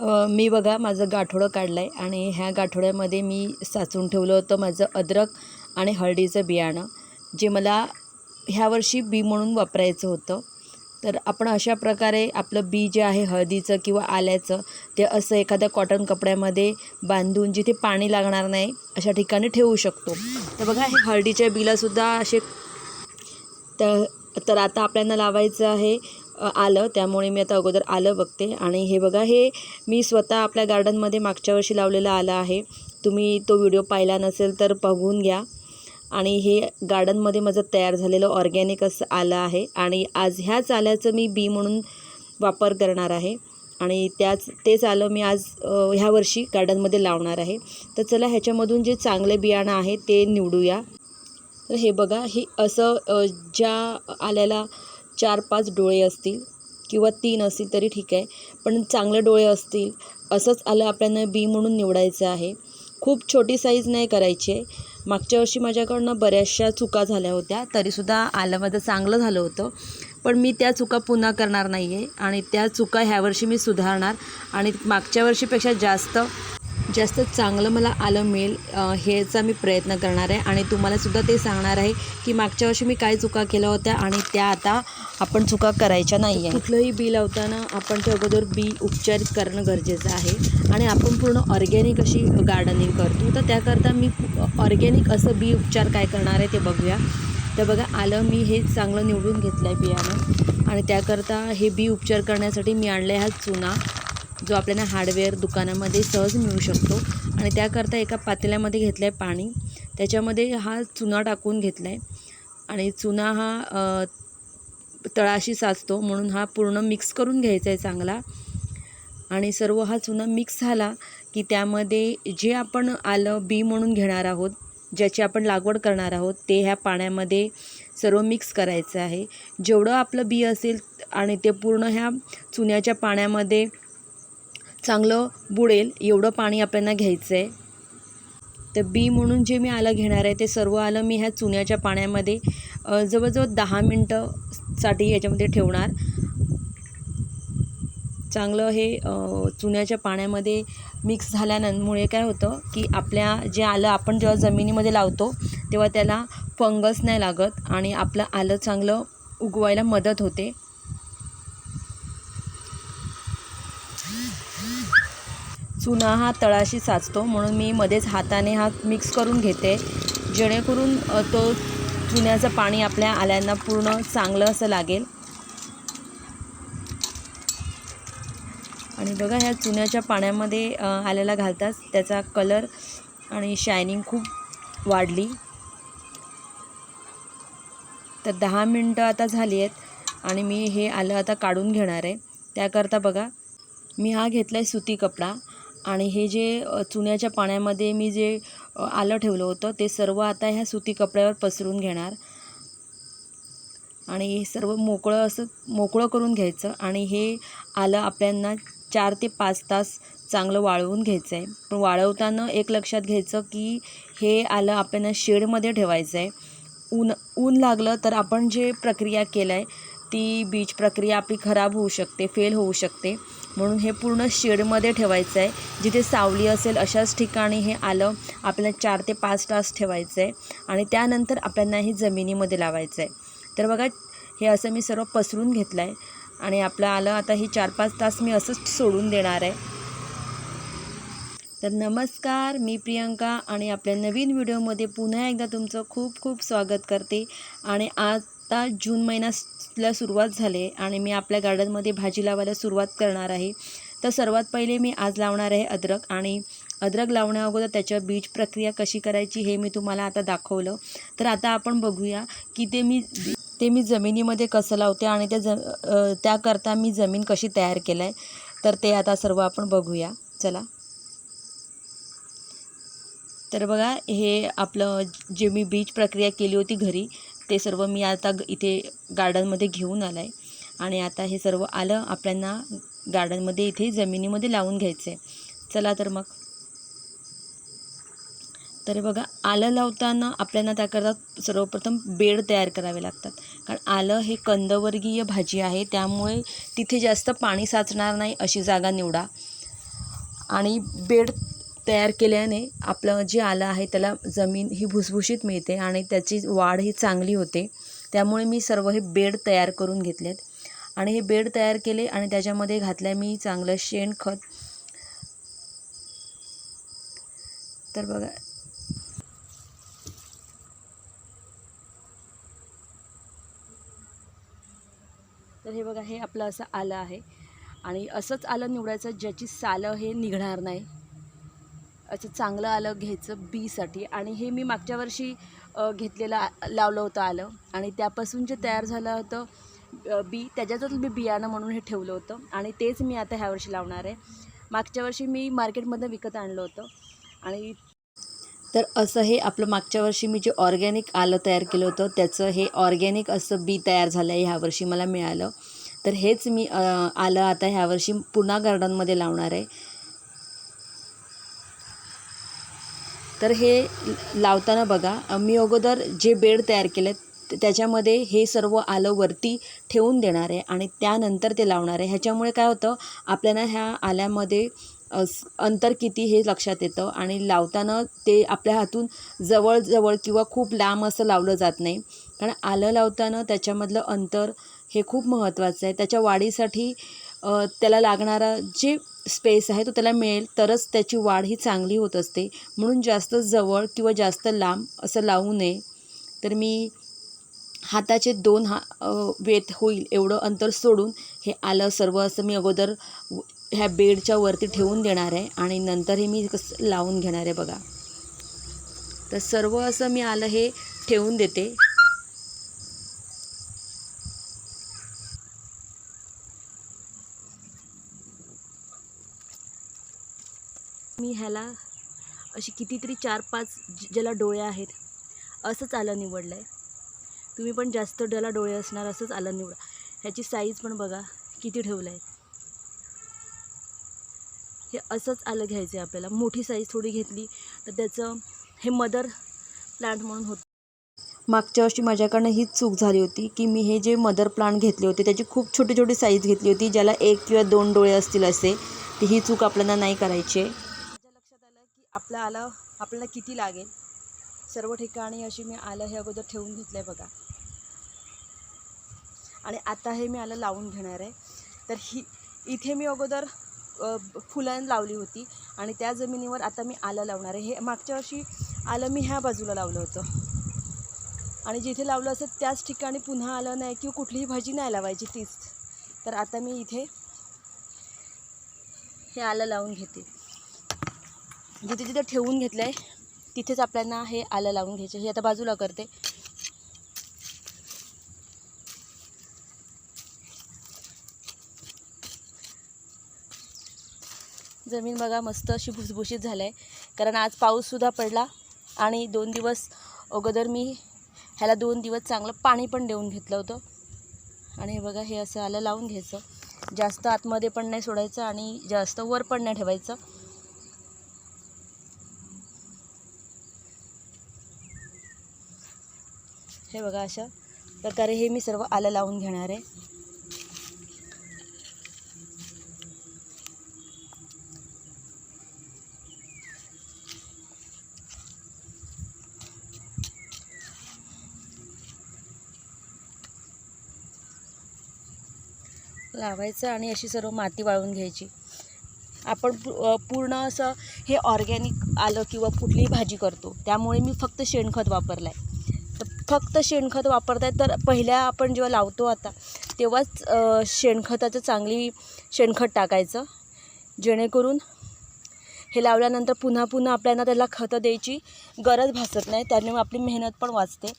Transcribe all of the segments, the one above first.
मी बघा माझं गाठोडं काढलं आहे आणि ह्या गाठोड्यामध्ये मी साचून ठेवलं होतं माझं अद्रक आणि हळदीचं बियाणं जे मला ह्या वर्षी बी म्हणून वापरायचं होतं. तर आपण अशा प्रकारे आपलं बी जे आहे हळदीचं किंवा आल्याचं ते असं एखाद्या कॉटन कपड्यामध्ये बांधून जिथे पाणी लागणार नाही अशा ठिकाणी ठेवू शकतो. तर बघा हे हळदीच्या बीलासुद्धा असे तर तर आता आपल्याला लावायचं आहे आलं. त्यामुळे मी आता अगोदर आलं बघते. आणि हे बघा हे मी स्वतः आपल्या गार्डनमध्ये मागच्या वर्षी लावलेलं आलं आहे. तुम्ही तो व्हिडिओ पाहिला नसेल तर बघून घ्या. आणि हे गार्डनमध्ये माझं तयार झालेलं ऑर्गॅनिक असं आलं आहे. आणि आज ह्याच आल्याचं मी बी म्हणून वापर करणार आहे. आणि त्याच तेच आलं मी आज ह्या वर्षी गार्डनमध्ये लावणार आहे. तर चला ह्याच्यामधून जे चांगले बियाणं आहे ते निवडूया. तर हे बघा हे असं ज्या आल्याला चार पाच डोळे असतील किंवा तीन असतील तरी ठीक आहे. पण चांगले डोळे असतील असंच आलं आपल्याला बी म्हणून निवडायचं आहे. खूप छोटी साईज नाही करायची. आहे मागच्या वर्षी माझ्याकडनं बऱ्याचशा चुका झाल्या होत्या. तरीसुद्धा आलं माझं चांगलं झालं होतं. पण मी त्या चुका पुन्हा करणार नाही आहे आणि त्या चुका ह्या वर्षी मी सुधारणार. आणि मागच्या वर्षीपेक्षा जास्त जास्त चांगलं मला आलं मिळेल ह्याचा मी प्रयत्न करणार आहे. आणि तुम्हालासुद्धा ते सांगणार आहे की मागच्या वर्षी मी काय चुका केल्या होत्या आणि त्या आता आपण चुका करायच्या नाही आहे कुठलंही बी लावताना आपण ते अगोदर बी उपचारित करणं गरजेचं आहे. आणि आपण पूर्ण ऑर्गॅनिक अशी गार्डनिंग करतो. तर त्याकरता मी ऑर्गॅनिक असं बी उपचार काय करणार आहे ते बघूया. तर बघा आलं मी हे चांगलं निवडून घेतलं आहे बियाणं. आणि त्याकरता हे बी उपचार करण्यासाठी मी आणलं आहे हा चुना. जो आपल्याला हार्डवेअर दुकानामध्ये सहज मिळू शकतो. आणि त्याकरता एका पातेल्यामध्ये घेतलं आहे पाणी. त्याच्यामध्ये हा चुना टाकून घेतला आहे आणि चुना हा तळाशी साचतो. म्हणून हा पूर्ण मिक्स करून घ्यायचा आहे चांगला. आणि सर्व हा चुना मिक्स झाला की त्यामध्ये जे आपण आलं बी म्हणून घेणार आहोत ज्याची आपण लागवड करणार आहोत ते ह्या पाण्यामध्ये सर्व मिक्स करायचं आहे. जेवढं आपलं बी असेल आणि ते पूर्ण ह्या चुन्याच्या पाण्यामध्ये चांगलं बुडेल एवढं पाणी आपल्याला घ्यायचं आहे तर बी म्हणून जे मी आलं घेणार आहे ते सर्व आलं मी ह्या चुन्याच्या पाण्यामध्ये. जवळजवळ दहा मिनटंसाठी याच्यामध्ये ठेवणार. चांगलं हे चुन्याच्या पाण्यामध्ये मिक्स झाल्यानंमुळे काय होतं की आपल्या जे आलं आपण जेव्हा जमिनीमध्ये लावतो तेव्हा त्याला फंगस नाही लागत आणि आपलं आलं चांगलं उगवायला मदत होते. चुना हा तळाशी साचतो म्हणून मी मध्येच हाताने हा मिक्स करून घेते. जेणेकरून तो चुन्याचं पाणी आपल्या आल्यांना पूर्ण चांगलं असं लागेल. आणि बघा ह्या चुन्याच्या पाण्यामध्ये आल्याला घालताच त्याचा कलर आणि शायनिंग खूप वाढली. तर दहा मिनटं आता झाली आहेत आणि मी हे आलं आता काढून घेणार आहे. त्याकरता बघा मी हा घेतला आहे सुती कपडा. आणि हे जे चुन्याच्या पाण्यामध्ये मी जे आलं ठेवलं होतं ते सर्व आता ह्या सुती कपड्यावर पसरून घेणार. आणि हे सर्व मोकळं असं मोकळं करून घ्यायचं आणि हे आलं आपल्यांना चार ते पाच तास चांगलं वाळवून घ्यायचं आहे पण वाळवताना एक लक्षात घ्यायचं की हे आलं आपल्याला शेडमध्ये ठेवायचं आहे ऊन ऊन लागलं तर आपण जे प्रक्रिया केलं आहे ती बीज प्रक्रिया आपली खराब होऊ शकते फेल होऊ शकते. म्हणून हे पूर्ण शेडमध्ये ठेवायचं आहे. जिथे सावली असेल अशाच ठिकाणी हे आलं आपल्याला चार ते पाच तास ठेवायचं आहे. आणि त्यानंतर आपल्याला हे जमिनीमध्ये लावायचं आहे. तर बघा हे असं मी सर्व पसरून घेतलं आहे आणि आपलं आलं आता हे चार पाच तास मी असंच सोडून देणार आहे. तर नमस्कार मी प्रियंका आणि आपल्या नवीन व्हिडिओमध्ये पुन्हा एकदा तुमचं खूप खूप स्वागत करते. आणि आज आता जून महिन्याला सुरुवात झाली आहे आणि मी आपल्या गार्डनमध्ये भाजी लावायला सुरुवात करणार आहे. तर सर्वात पहिले मी आज लावणार आहे अद्रक आणि अद्रक लावण्या अगोदर त्याच्या बीज प्रक्रिया कशी करायची हे मी तुम्हाला आता दाखवलं. तर आता आपण बघूया की ते मी ते मी जमिनीमध्ये कसं लावते आणि त्या ज त्याकरता मी जमीन कशी तयार केलं आहे. तर ते आता सर्व आपण बघूया. चला. तर बघा हे आपलं जे मी बीज प्रक्रिया केली होती घरी ते सर्व मी आता इथे गार्डनमध्ये घेऊन आलं आहे आणि आता हे सर्व आलं आपल्यांना गार्डनमध्ये इथे जमिनीमध्ये लावून घ्यायचं आहे चला तर मग. तर बघा आलं लावताना आपल्याला त्याकरता सर्वप्रथम बेड तयार करावे लागतात. कारण आलं हे कंदवर्गीय भाजी आहे त्यामुळे तिथे जास्त पाणी साचणार नाही अशी जागा निवडा. आणि बेड तयार केल्याने आपलं जे आलं आहे त्याला जमीन ही भुसभुशीत मिळते आणि त्याची वाढ ही चांगली होते. त्यामुळे मी सर्व हे बेड तयार करून घेतलेत. आणि हे बेड तयार केले आणि त्याच्यामध्ये घातल्या मी चांगलं शेणखत तर बघा. तर हे बघा हे आपलं असं आलं आहे. आणि असंच आलं निवडायचं ज्याची सालं हे निघणार नाही. असं चांगलं आलं घ्यायचं बीसाठी आणि हे मी मागच्या वर्षी घेतलेलं लावलं होतं आलं. आणि त्यापासून जे तयार झालं होतं बी त्याच्यातच मी बियाणं म्हणून हे ठेवलं होतं. आणि तेच मी आता ह्या वर्षी लावणार आहे. मागच्या वर्षी मी मार्केटमधनं विकत आणलं होतं. आणि तर असं हे आपलं मागच्या वर्षी मी जे ऑर्गॅनिक आलं तयार केलं होतं त्याचं हे ऑर्गॅनिक असं बी तयार झालं आहे ह्यावर्षी मला मिळालं. तर हेच मी आलं आता ह्यावर्षी पुन्हा गार्डनमध्ये लावणार आहे. तर हे लावताना बघा मी अगोदर जे बेड तयार केले त्याच्यामध्ये हे सर्व आलं वरती ठेवून देणार आहे आणि त्यानंतर ते लावणार आहे. ह्याच्यामुळे काय होतं आपल्याला ह्या आल्यामध्ये अंतर किती हे लक्षात येतं आणि लावताना ते आपल्या हातून जवळजवळ किंवा खूप लांब असं लावलं जात नाही. कारण आलं लावताना त्याच्यामधलं अंतर हे खूप महत्त्वाचं आहे. त्याच्या वाढीसाठी त्याला लागणारा जे स्पेस आहे तो त्याला मिळेल तरच त्याची वाढ ही चांगली होत असते. म्हणून जास्त जवळ किंवा जास्त लांब असं लावू नये. तर मी हाताचे दोन हा वेत होईल एवढं अंतर सोडून हे आलं सर्व असं मी अगोदर ह्या बेडच्या वरती ठेवून देणार आहे आणि नंतर हे मी कसं लावून घेणार आहे बघा. तर सर्व असं मी आलं हे ठेवून देते. मी ह्याला अशी कितीतरी चार पाच ज- ज्याला डोळे आहेत असंच आलं निवडलं आहे तुम्ही पण जास्त ज्याला डोळे असणार असंच आलं निवडा. ह्याची साईज पण बघा किती ठेवलं आहे हे असंच आलं घ्यायचं आहे आपल्याला. मोठी साईज थोडी घेतली तर त्याचं हे मदर प्लांट म्हणून होतं. मागच्या वर्षी माझ्याकडनं हीच चूक झाली होती की मी हे जे मदर प्लांट घेतले होते त्याची खूप छोटी छोटी साईज घेतली होती ज्याला एक किंवा दोन डोळे असतील असे ती ही चूक आपल्याला नाही करायची आहे माझ्या लक्षात आलं की आपलं आलं आपल्याला किती लागेल? सर्व ठिकाणी अशी मी आलं हे अगोदर ठेवून घेतलं आहे बघा. आणि आता हे मी आलं लावून घेणार आहे. तर ही इथे मी अगोदर फुलं लावली होती आणि त्या जमिनीवर आता मी आलं लावणार आहे. हे मागच्या वर्षी आलं मी ह्या बाजूला लावलं होतं. आणि जिथे लावलं असेल त्याच ठिकाणी पुन्हा आलं नाही किंवा कुठलीही भाजी नाही लावायची तीच. तर आता मी इथे हे आलं लावून घेते. म्हणजे जिथे जिथे ठेवून घेतलं आहे तिथेच आपल्याला हे आलं लावून घ्यायचे. हे आता बाजूला करते. जमीन बघा मस्त अशी भुसभुशीत झालं आहे कारण आज पाऊससुद्धा पडला आणि दोन दिवस अगोदर मी ह्याला दोन दिवस चांगलं पाणी पण देऊन घेतलं होतं. आणि हे बघा हे असं आलं लावून घ्यायचं. जास्त आतमध्ये पण नाही सोडायचं आणि जास्त वर पण नाही ठेवायचं. हे बघा अशा प्रकारे हे मी सर्व आलं लावून घेणार आहे. लावायचं आणि अशी सर्व माती वाळून घ्यायची. आपण पूर्ण असं हे ऑर्गॅनिक आलं किंवा कुठलीही भाजी करतो त्यामुळे मी फक्त शेणखत वापरलं आहे फक्त शेणखत वापरताय तर पहिल्या आपण जेव्हा लावतो आता तेव्हाच शेणखताचं चांगली शेणखत टाकायचं. जेणेकरून हे लावल्यानंतर पुन्हा पुन्हा आपल्याला त्याला खतं द्यायची गरज भासत नाही त्यामुळे आपली मेहनत पण वाचते.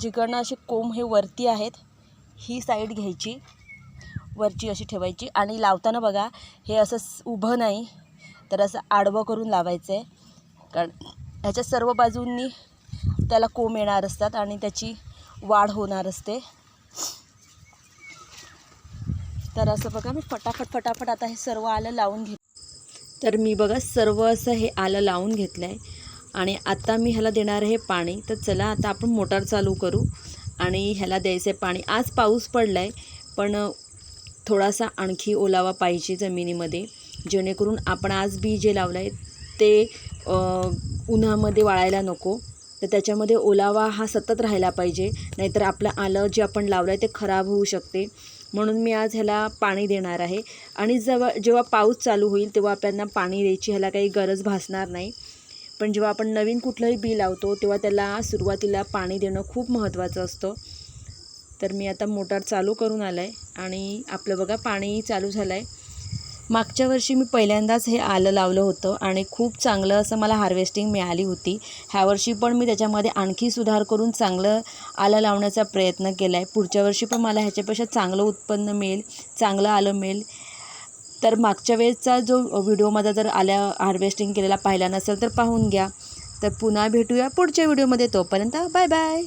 जिकडनं असे कोंब हे वरती आहेत ही साईड घ्यायची. वरची अशी ठेवायची. आणि लावताना बघा हे असं उभं नाही तर असं आडवं करून लावायचं आहे कारण ह्याच्या सर्व बाजूंनी त्याला कोंब येणार असतात आणि त्याची वाढ होणार असते. तर असं बघा मी फटाफट फटाफट आता हे सर्व आलं लावून घेत तर मी बघा सर्व असं हे आलं लावून घेतलं आहे आणि आता मी ह्याला देणार आहे पाणी. तर चला आता आपण मोटार चालू करू. आणि ह्याला द्यायचं आहे पाणी. आज पाऊस पडला आहे पण थोडासा आणखी ओलावा पाहिजे जमिनीमध्ये जेणेकरून आपण आज बी जे लावलं आहे ते उन्हामध्ये वाळायला नको. तर त्याच्यामध्ये ओलावा हा सतत राहायला पाहिजे. नाहीतर आपलं आलं जे आपण लावलं आहे ते खराब होऊ शकते. म्हणून मी आज ह्याला पाणी देणार आहे. आणि जेव्हा जेव्हा पाऊस चालू होईल तेव्हा आपल्याला पाणी द्यायची ह्याला काही गरज भासणार नाही. पण जेव्हा आपण नवीन कुठलंही बी लावतो तेव्हा त्याला सुरुवातीला पाणी देणं खूप महत्त्वाचं असतं. तर मी आता मोटार चालू करून आलं आहे आणि आपलं बघा पाणी चालू झालं आहे मागच्या वर्षी मी पहिल्यांदाच हे आलं लावलं होतं आणि खूप चांगलं असं मला हार्वेस्टिंग मिळाली होती. ह्या वर्षी पण मी त्याच्यामध्ये आणखी सुधार करून चांगलं आलं लावण्याचा प्रयत्न केला आहे पुढच्या वर्षी पण मला ह्याच्यापेक्षा चांगलं उत्पन्न मिळेल चांगलं आलं मिळेल. तर मागच्या वेळेसचा जो व्हिडिओ माझा जर आल्या हार्वेस्टिंग केलेला पाहिला नसेल तर पाहून घ्या. तर पुन्हा भेटूया पुढच्या व्हिडिओमध्ये. तोपर्यंत बाय बाय.